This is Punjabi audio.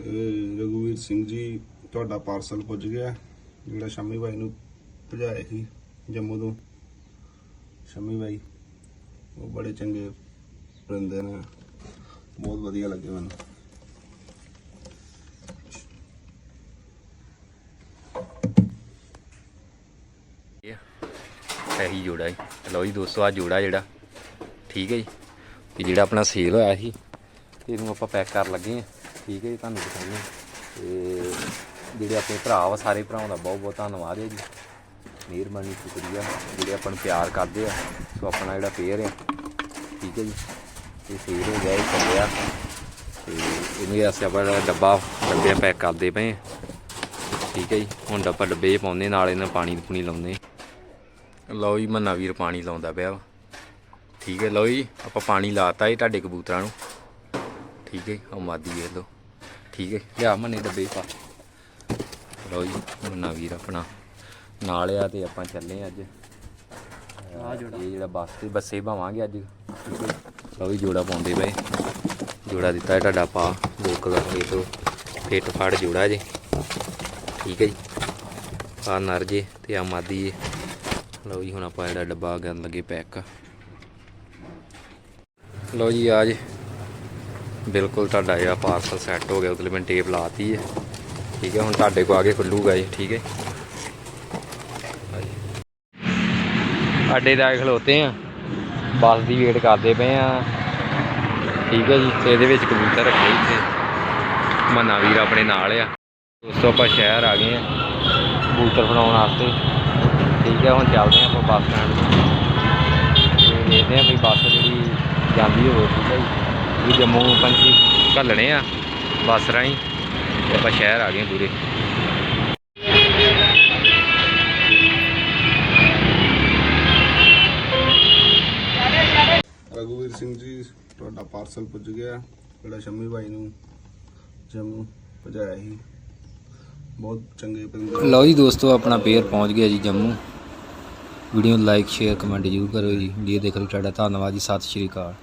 ਇਹ ਸਿੰਘ ਜੀ, ਤੁਹਾਡਾ ਪਾਰਸਲ ਪੁੱਜ ਗਿਆ, ਜਿਹੜਾ ਸ਼ਮੀ ਬਾਈ ਨੂੰ ਭਜਾਇਆ ਸੀ ਜੰਮੂ ਤੋਂ। ਸ਼ਮੀ ਬਾਈ, ਉਹ ਬੜੇ ਚੰਗੇ ਪਰਿੰਦੇ ਨੇ। ਬਹੁਤ ਵਧੀਆ ਲੱਗੇ ਮੈਨੂੰ। ਇਹੀ ਜੋੜਾ ਜੀ ਲਓ ਜੀ ਦੋਸਤੋ ਆ ਜੋੜਾ ਜਿਹੜਾ, ਠੀਕ ਹੈ ਜੀ। ਤੇ ਜਿਹੜਾ ਆਪਣਾ ਸੇਲ ਹੋਇਆ ਸੀ ਤੇ ਇਹਨੂੰ ਆਪਾਂ ਪੈਕ ਕਰਨ ਲੱਗੇ ਆ ਠੀਕ ਹੈ ਜੀ, ਤੁਹਾਨੂੰ ਦਿਖਾਉਂਦੇ ਹਾਂ। ਤੇ ਜਿਹੜੇ ਆਪਣੇ ਭਰਾ ਵਾ, ਸਾਰੇ ਭਰਾਵਾਂ ਦਾ ਬਹੁਤ ਬਹੁਤ ਧੰਨਵਾਦ ਹੈ ਜੀ। ਮਿਹਰਬਾਨੀ, ਸ਼ੁਕਰੀਆ। ਜਿਹੜੇ ਆਪਾਂ ਨੂੰ ਪਿਆਰ ਕਰਦੇ ਆ, ਸੋ ਆਪਣਾ ਜਿਹੜਾ ਪੇਅਰ ਆ, ਠੀਕ ਹੈ ਜੀ। ਇਹ ਸੇਲ ਹੋ ਗਿਆ ਇਹ ਚੱਲਿਆ ਤੇ ਇਹਨੂੰ ਅਸੀਂ ਆਪਾਂ ਜਿਹੜਾ ਡੱਬਾ ਡੱਬਿਆਂ ਪੈਕ ਕਰਦੇ ਪਏ ਆ। ਠੀਕ ਹੈ ਜੀ, ਹੁਣ ਡੱਬਾ ਡੱਬੇ ਪਾਉਂਦੇ ਨਾਲ ਇਹਨਾਂ ਪਾਣੀ ਪੂਣੀ ਲਾਉਂਦੇ ਲਓ ਜੀ, ਮੰਨਾ ਵੀਰ ਪਾਣੀ ਲਾਉਂਦਾ ਪਿਆ ਵਾ। ਠੀਕ ਹੈ, ਲਓ ਜੀ, ਆਪਾਂ ਪਾਣੀ ਲਾਤਾ ਜੀ ਤੁਹਾਡੇ ਕਬੂਤਰਾਂ ਨੂੰ। ਠੀਕ ਹੈ ਉਹ ਮਾਦੀ ਵੇਖ ਲਓ। ਠੀਕ ਹੈ ਲਿਆ ਮੰਨੇ ਡੱਬੇ ਪਾ। ਲਓ ਜੀ ਮੰਨਾ ਵੀਰ ਆਪਣਾ ਨਾਲ ਆ ਤੇ ਆਪਾਂ ਚੱਲੇ ਅੱਜ। ਆ ਜੋੜਾ। ਇਹ ਜਿਹੜਾ ਬੱਸ ਤੇ ਬੱਸੇ ਭਾਵਾਂਗੇ ਅੱਜ। ਲਓ ਜੀ ਜੋੜਾ ਪਾਉਂਦੇ ਪਏ। ਜੋੜਾ ਦਿੱਤਾ ਹੈ ਤੁਹਾਡਾ ਪਾ ਬੁੱਕ ਕਰਕੇ ਤੋਂ ਫਿੱਟ ਫੜ ਜੋੜਾ ਜੇ। ਠੀਕ ਹੈ ਜੀ ਆ ਨਰ ਜੇ ਤੇ ਆ ਮਾਦੀ ਜੇ। ਲਓ ਜੀ ਹੁਣ ਆਪਾਂ ਜਿਹੜਾ ਡੱਬਾ ਕਰਨ ਲੱਗੇ ਪੈਕ। ਲਓ ਜੀ ਆ ਜੀ। ਬਿਲਕੁਲ ਤੁਹਾਡਾ ਜਿਹੜਾ ਪਾਰਸਲ ਸੈੱਟ ਹੋ ਗਿਆ, ਉਹਦੇ ਲਈ ਮੈਂ ਟੇਪ ਲਾਤੀ ਹੈ। ਠੀਕ ਹੈ, ਹੁਣ ਤੁਹਾਡੇ ਕੋ ਆ ਕੇ ਖੁੱਲੂਗਾ ਜੀ, ਠੀਕ ਹੈ। ਅੱਡੇ ਦਾ ਖਲੋਤੇ ਆ। ਬੱਸ ਦੀ ਵੇਟ ਕਰਦੇ ਪਏ ਆ। ਠੀਕ ਹੈ ਜੀ, ਤੇ ਇਹਦੇ ਵਿੱਚ ਕਬੂਤਰ ਰੱਖੇ ਇੱਥੇ। ਮਨਾ ਵੀਰ ਆਪਣੇ ਨਾਲ ਆ। ਦੋਸਤੋ ਆਪਾਂ ਸ਼ਹਿਰ ਆ ਗਏ ਆ, ਕਬੂਤਰ ਬਣਾਉਣ ਵਾਸਤੇ। ਠੀਕ ਹੈ, ਹੁਣ ਚੱਲਦੇ ਹਾਂ ਆਪਾਂ ਬੱਸ ਸਟੈਂਡ ਤੇ। ਦੇਖਦੇ ਹਾਂ ਵੀ ਬੱਸ ਜਿਹੜੀ ਜਾਂਦੀ ਹੋਵੇ, ਠੀਕ ਹੈ ਜੀ। ਵੀ ਜੰਮੂ ਪੰਛੀ ਘੱਲਣੇ ਆ ਬੱਸ ਰਾਹੀਂ ਤੇ ਆਪਾਂ ਸ਼ਹਿਰ ਆ ਗਏ ਪੂਰੇ। ਰਘੁਵੀਰ ਸਿੰਘ ਜੀ ਤੁਹਾਡਾ ਪਾਰਸਲ ਪੁੱਜ ਗਿਆ ਜਿਹੜਾ ਸ਼ਮੀ ਬਾਈ ਨੂੰ ਜੰਮੂ ਭਜਾਇਆ ਸੀ। ਬਹੁਤ ਚੰਗੇ ਪਰਿੰਦੇ ਲਓ ਜੀ ਦੋਸਤੋ ਆਪਣਾ ਪੇਅਰ ਪਹੁੰਚ ਗਿਆ ਜੀ ਜੰਮੂ। ਵੀਡੀਓ ਨੂੰ ਲਾਈਕ ਸ਼ੇਅਰ ਕਮੈਂਟ ਜ਼ਰੂਰ ਕਰੋ ਜੀ। ਵੀਡੀਓ ਦੇਖਣ ਲਈ ਤੁਹਾਡਾ ਧੰਨਵਾਦ ਜੀ। ਸਤਿ ਸ਼੍ਰੀ ਅਕਾਲ।